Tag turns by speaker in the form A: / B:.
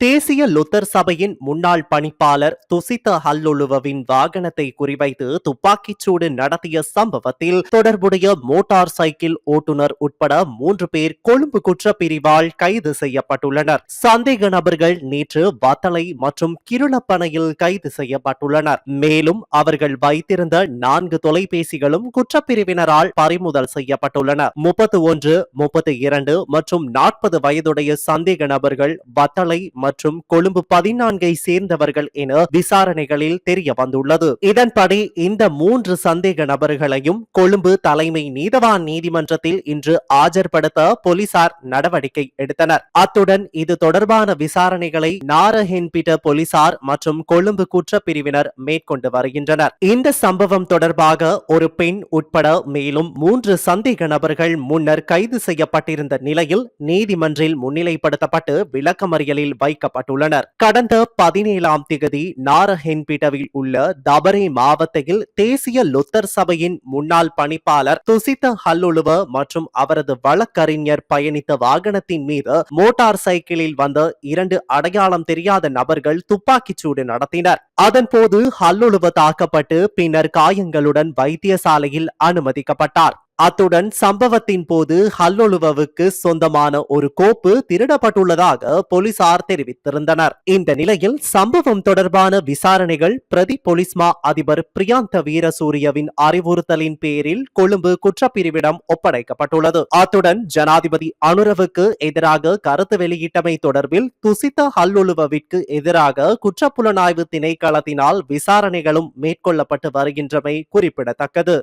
A: தேசிய லுத்தர் சபையின் முன்னாள் பணிப்பாளர் துசித்த ஹல்லுலுவவின் வாகனத்தை குறிவைத்து துப்பாக்கிச்சூடு நடத்திய சம்பவத்தில் தொடர்புடைய மோட்டார் சைக்கிள் ஓட்டுநர் உட்பட மூன்று பேர் கொழும்பு குற்றப்பிரிவால் கைது செய்யப்பட்டுள்ளனர். சந்தேக நபர்கள் நேற்று வத்தளை மற்றும் கிருளப்பனையில் கைது செய்யப்பட்டுள்ளனர். மேலும் அவர்கள் வைத்திருந்த நான்கு தொலைபேசிகளும் குற்றப்பிரிவினரால் பறிமுதல் செய்யப்பட்டுள்ளன. முப்பத்து ஒன்று முப்பத்து இரண்டு மற்றும் நாற்பது வயதுடைய சந்தேக நபர்கள் வத்தளை மற்றும் கொழும்பு பதினான்கை சேர்ந்தவர்கள் என விசாரணைகளில் தெரிய வந்துள்ளது. இதன்படி இந்த மூன்று சந்தேக நபர்களையும் கொழும்பு தலைமை நீதவான் நீதிமன்றத்தில் இன்று ஆஜர்படுத்த போலீசார் நடவடிக்கை எடுத்தனர். அத்துடன் இது தொடர்பான விசாரணைகளை நாரஹென்பிட்ட போலீசார் மற்றும் கொழும்பு குற்றப்பிரிவினர் மேற்கொண்டு வருகின்றனர். இந்த சம்பவம் தொடர்பாக ஒரு பெண் உட்பட மேலும் மூன்று சந்தேக நபர்கள் முன்னர் கைது செய்யப்பட்டிருந்த நிலையில் நீதிமன்றில் முன்னிலைப்படுத்தப்பட்டு விளக்கமறியலில் வை வைக்கப்பட்டுள்ளனர். கடந்த பதினேழாம் திகதி நாரஹென்பிடவில் உள்ள தபரே மாவட்டத்தில் தேசிய லொத்தர் சபையின் முன்னாள் பணிப்பாளர் துசித்த ஹல்லுழுவ மற்றும் அவரது வழக்கறிஞர் பயணித்த வாகனத்தின் மீது மோட்டார் சைக்கிளில் வந்த இரண்டு அடையாளம் தெரியாத நபர்கள் துப்பாக்கிச்சூடு நடத்தினர். அதன்போது ஹல்லுழுவ தாக்கப்பட்டு பின்னர் காயங்களுடன் வைத்தியசாலையில் அனுமதிக்கப்பட்டார். அத்துடன் சம்பவத்தின் போது ஹல்லொலுவவுக்கு சொந்தமான ஒரு கோப்பு திருடப்பட்டுள்ளதாக போலீசார் தெரிவித்திருந்தனர். இந்த நிலையில் சம்பவம் தொடர்பான விசாரணைகள் பிரதி போலீஸ்மா அதிபர் பிரியாந்த வீரசூரியவின் அறிவுறுத்தலின் பேரில் கொழும்பு குற்றப்பிரிவிடம் ஒப்படைக்கப்பட்டுள்ளது. அத்துடன் ஜனாதிபதி அனுரவுக்கு எதிராக கருத்து வெளியிட்டமை தொடர்பில் துசித்த ஹல்லொலுவவிற்கு எதிராக குற்றப்புலனாய்வு திணைக்களத்தினால் விசாரணைகளும் மேற்கொள்ளப்பட்டு வருகின்றமை குறிப்பிடத்தக்கது.